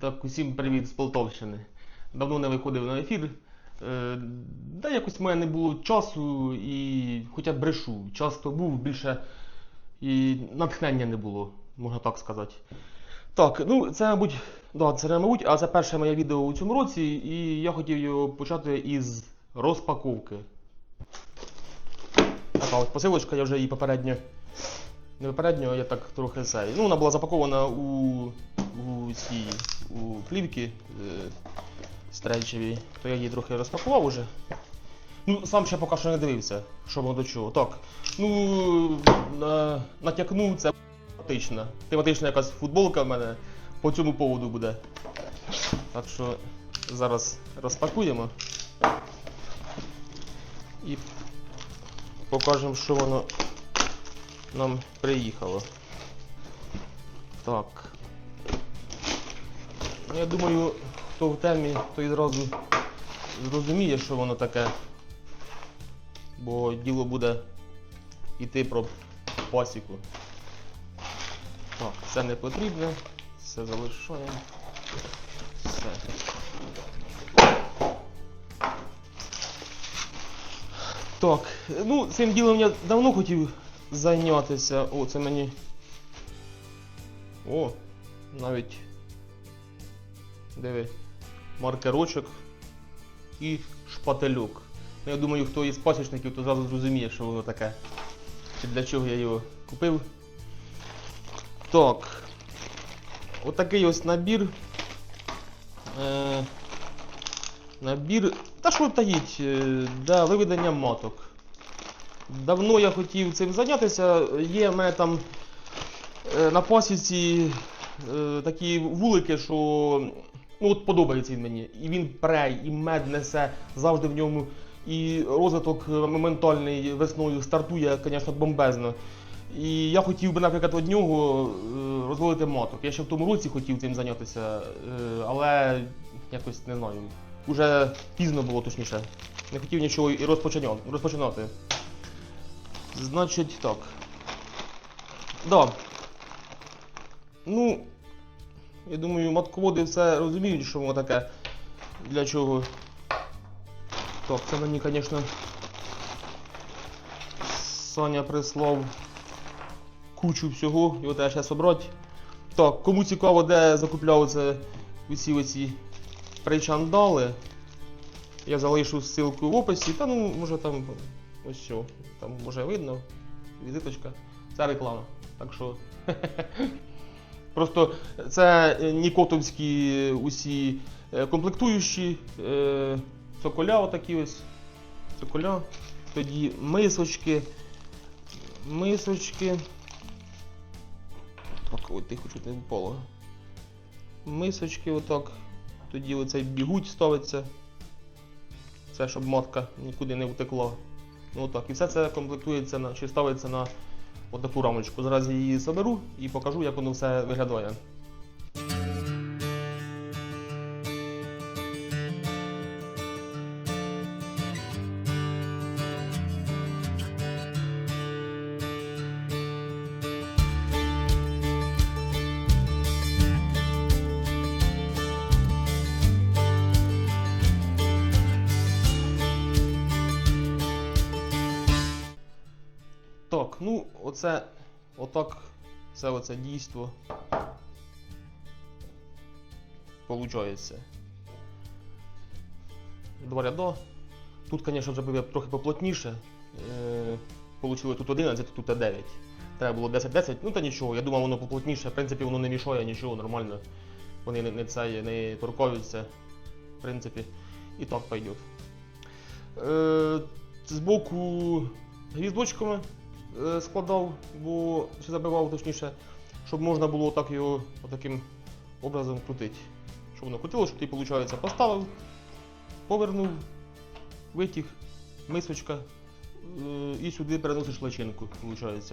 Так, усім привіт з Полтавщини. Давно не виходив на ефір. Е, якось в мене не було часу і хоча б брешу. Часто був більше і натхнення не було, можна так сказати. Так, ну це, мабуть, да, це не мабуть, а це перше моє відео у цьому році, і я хотів його почати із розпаковки. Така от посилочка, я вже її попередньо. Попередньо, я так трохи цей. Ну, вона була запакована у, у цій у плівки е, стрельчевій, то я її трохи розпакував уже. Ну, сам ще поки що не дивився, що воно до чого. Так. Ну, на, натякну, це тематична. Тематична якась футболка в мене по цьому поводу буде. Так що зараз розпакуємо. І покажемо, що воно нам приїхало. Так. Ну, Я думаю, хто в темі, той зразу зрозуміє, що воно таке. Бо діло буде йти про пасіку. Так, це не потрібно, все залишаємо. Все. Так, ну цим ділом я давно хотів зайнятися. О, це мені. О, навіть. Диви. Маркерочок і шпательок. Ну, я думаю, хто із пасічників, то зразу зрозуміє, що воно таке. Чи для чого я його купив. Так. Отакий ось набір. Е, набір. Та що таїть, е, для виведення маток. Давно я хотів цим зайнятися. Є в мене там е, на пасіці е, такі вулики, що ну, от подобається він мені. І він пре, і мед несе завжди в ньому. І розвиток е, моментальний весною стартує, звісно, бомбезно. І я хотів би, наприклад, од нього розводити маток. Я ще в тому році хотів цим зайнятися, але якось не знаю. Уже пізно було точніше. Не хотів нічого і розпочинати. Значить так. Да. Ну, я думаю, матководи все розуміють, що воно таке. Для чого. Так, це мені, звісно. Саня прислав кучу всього, його треба ще собрати. Так, кому цікаво, де закупляв це усі оці причандали. Я залишу ссылку в описі, та ну може там ось що, там може видно, візиточка. Це реклама. Так що. Просто це е, нікотовські усі е, комплектуючі, е, цоколя отакі ось. Цоколя. Тоді мисочки. Мисочки. Так, от тихо чуть не впало. Мисочки отак. Тоді оцей бігуть ставиться. Це щоб матка нікуди не втекла. Ну отак. І все це комплектується на, чи ставиться на отаку рамочку. Зараз я її заберу і покажу, як воно все виглядає. Так, ну оце отак все оце дійство получається. Два ряда. Тут, звісно, вже буде трохи поплотніше. Е, Получили тут 11, тут 9. Треба було 10-10, ну та нічого, я думав, воно поплотніше. В принципі, воно не мішає, нічого, нормально. Вони не, не, це, не торковуються. В принципі, і так пойдет. Е, збоку гвіздочками складав, бо чи забивав точніше, щоб можна було так його таким образом крутити. Щоб воно крутило, щоб ти, виходить, поставив, повернув, витяг, мисочка е, і сюди переносиш личинку, виходить.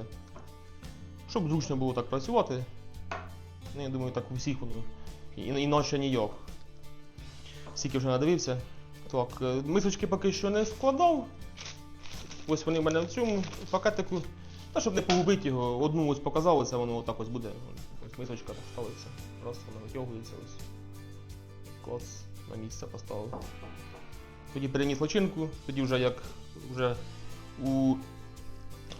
Щоб зручно було так працювати. Ну, я думаю, так у всіх воно. Іначе ніяк. Скільки вже надивився. Так, е, мисочки поки що не складав. Ось вони в мене в цьому пакетику. Та щоб не погубити його, одну ось показалося, воно отак ось буде. Ось мисочка ставиться. Просто вона витягується ось. клас на місце поставив. Тоді переніс личинку, тоді вже як вже у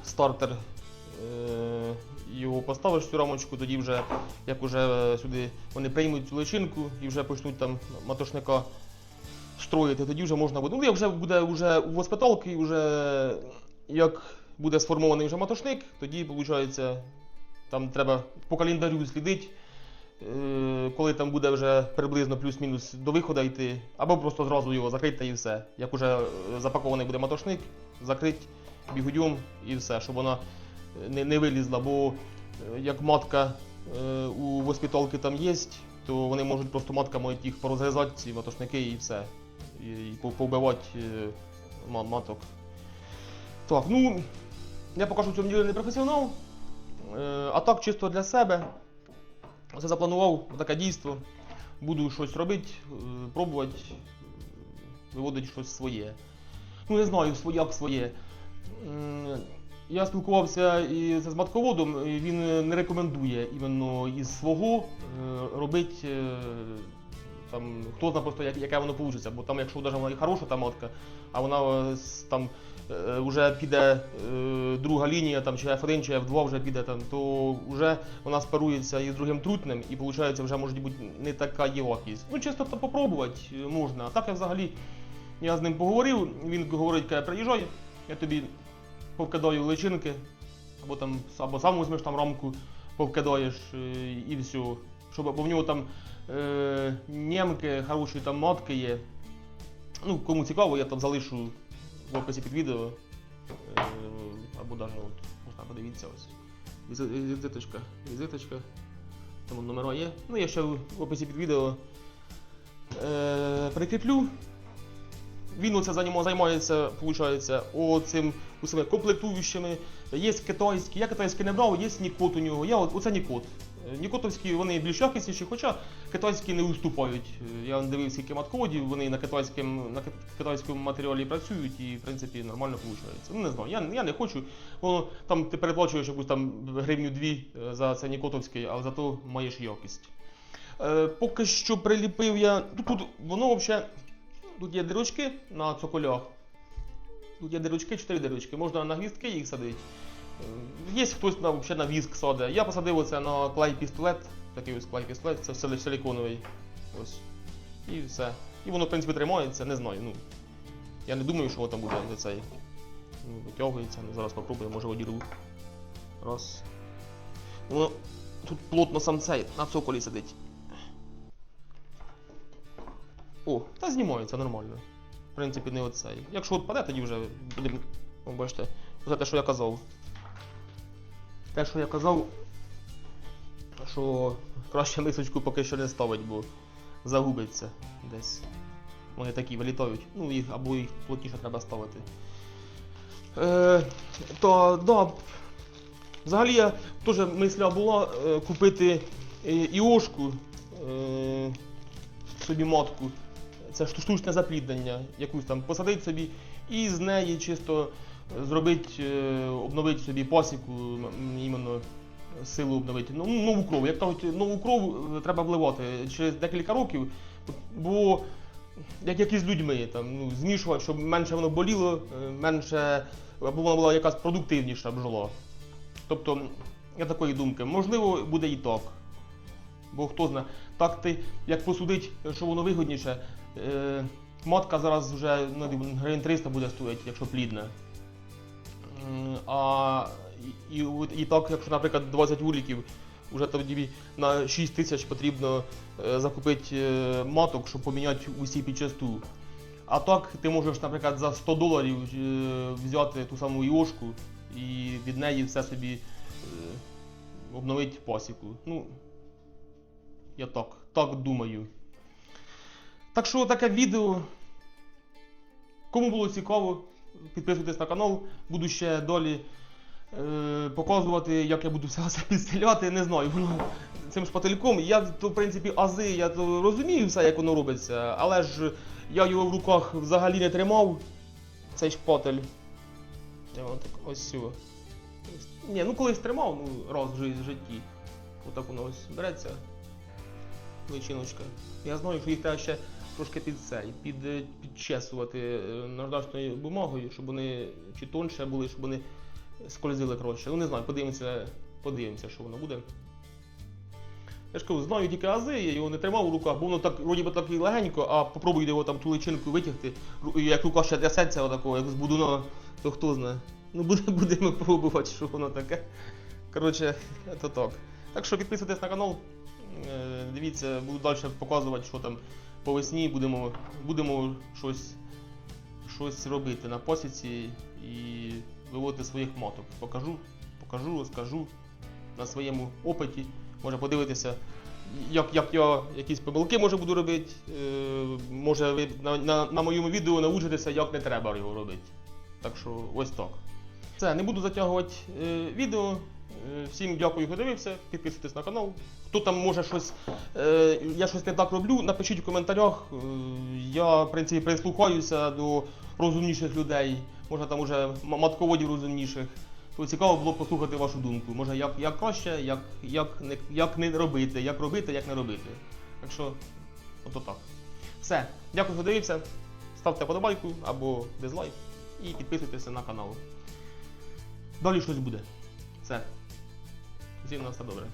стартер е, його поставиш цю рамочку, тоді вже як уже сюди вони приймуть цю личинку і вже почнуть там матошника строїти, тоді вже можна буде. Ну, як вже буде вже у госпіталки, вже як буде сформований вже матошник, тоді виходить, там треба по календарю слідити, е, коли там буде вже приблизно плюс-мінус до виходу йти, або просто зразу його закрити і все. Як уже е, запакований буде матошник, закрити бігудьом і все, щоб вона не, не вилізла, бо е, як матка е, у госпіталки там є, то вони можуть просто матка можуть їх порозрізати, ці матошники і все. І, повбивати е, маток. Так, ну, я покажу в цьому ділі не професіонал, е, а так чисто для себе. Це запланував таке дійство. Буду щось робити, е, пробувати, виводити щось своє. Ну, не знаю, як своє. Я спілкувався і з матководом, і він не рекомендує іменно із свого робити там, хто знає просто, як, яке воно вийде, бо там, якщо навіть вона і хороша та матка, а вона е, там е, вже піде е, друга лінія, там, чи F1, чи F2 вже піде, там, то вже вона спарується із другим трутнем і виходить вже може бути не така якість. Ну, чисто то попробувати е, можна. А так я взагалі я з ним поговорив, він говорить, каже, приїжджай, я тобі повкидаю личинки, або там або сам візьмеш там рамку, повкидаєш е, і все. Щоб, бо в нього там е, нємки, хороші там матки є. Ну, кому цікаво, я там залишу в описі під відео. Е, або навіть от, можна подивитися ось. Візиточка, візиточка. Там номера є. Ну, я ще в описі під відео е, прикріплю. Він оце займається, виходить, оцим усіми комплектуючими. Є китайські, я китайський не брав, є Нікот у нього. Я оце Нікот. Нікотовські вони більш якісніші, хоча китайські не уступають. Е, Я дивився скільки матководів, вони на, китайському, на китайському матеріалі працюють і в принципі нормально виходить. Ну не знаю, я, я не хочу. Воно там ти переплачуєш якусь там гривню дві е, за це Нікотовський, але зато маєш якість. Е, поки що приліпив я. Тут, тут воно взагалі. Тут є дирочки на цоколях. Тут є дирочки, чотири дирочки. Можна на гвіздки їх садити. Е, Є хтось на, взагалі на віск садить. Я посадив оце на клей-пістолет. Такий ось клей-пістолет, це силиконовий. Ось. І все. І воно, в принципі, тримається, не знаю. Ну, я не думаю, що воно там буде за цей. Ну, витягується. Ну, зараз попробую, може одірву. Раз. Воно тут плотно сам цей на цоколі сидить. О, та знімається нормально. В принципі, не оцей. Якщо відпаде, тоді вже будемо. О, бачите, це те, що я казав. Те, що я казав, що краще мисочку поки що не ставить, бо загубиться десь. Вони такі вилітають. Ну, їх або їх плотніше треба ставити. Е, то, да. Взагалі я теж мисля була е, купити е, іошку. Е, собі матку. Це штучне запліднення, якусь там посадити собі, і з неї чисто зробити, е, обновити собі пасіку, іменно силу обновити. Ну, нову кров. Як кажуть, нову кров е, треба вливати через декілька років, бо як, як і з людьми, там, ну, змішувати, щоб менше воно боліло, е, менше, або вона була якась продуктивніша бджола. Тобто, я такої думки, можливо, буде і так. Бо хто знає, так ти як посудить, що воно вигідніше. Е, матка зараз вже ну, гривень 300 буде стоїти, якщо плідна. А і, і, так, якщо, наприклад, 20 вуликів, вже тоді на 6 тисяч потрібно е, закупити е, маток, щоб поміняти усі під часту. А так ти можеш, наприклад, за 100 доларів е, взяти ту саму іошку і від неї все собі обновити пасіку. Ну, я так, так думаю. Так що таке відео. Кому було цікаво, підписуйтесь на канал. Буду ще далі е, показувати, як я буду все це підстріляти. Не знаю, воно цим шпательком. Я то, в принципі, ази, я то розумію все, як воно робиться, але ж я його в руках взагалі не тримав. Цей шпатель. Я так ось сю. Ні, ну колись тримав, ну раз в жи- в житті. Отак воно ось береться. личиночка. Я знаю, що їх треба ще трошки під цей, під, е, підчесувати е, наждачною бумагою, щоб вони чи тонше були, щоб вони скользили краще. Ну не знаю, подивимося, подивимося, що воно буде. Я ж кажу, знаю тільки ази, я його не тримав у руках, бо воно так, вроді би так і легенько, а попробуйте його там ту личинку витягти, як рука ще трясеться отакого, як з будуна, то хто знає. Ну буде, будемо пробувати, що воно таке. Коротше, це так. Так що підписуйтесь на канал, е, дивіться, буду далі показувати, що там по весні будемо, будемо щось, щось робити на посіці і виводити своїх маток. Покажу, покажу, розкажу на своєму опиті. Може подивитися, як, як я якісь помилки може буду робити. Е, може ви на, на, на моєму відео научитеся, як не треба його робити. Так що ось так. Все, не буду затягувати е, відео. Е, Всім дякую, хто дивився. Підписуйтесь на канал. Хто там може щось, е, я щось не так роблю, напишіть в коментарях. Е, я, в принципі, прислухаюся до розумніших людей, може там уже матководів розумніших. То цікаво було послухати вашу думку. Може, як, як краще, як, як, не, як не робити, як робити, як не робити. Так що, ото так. Все, дякую, хто дивився. Ставте подобайку або дизлайк і підписуйтеся на канал. Далі щось буде. Все. Всім на все добре.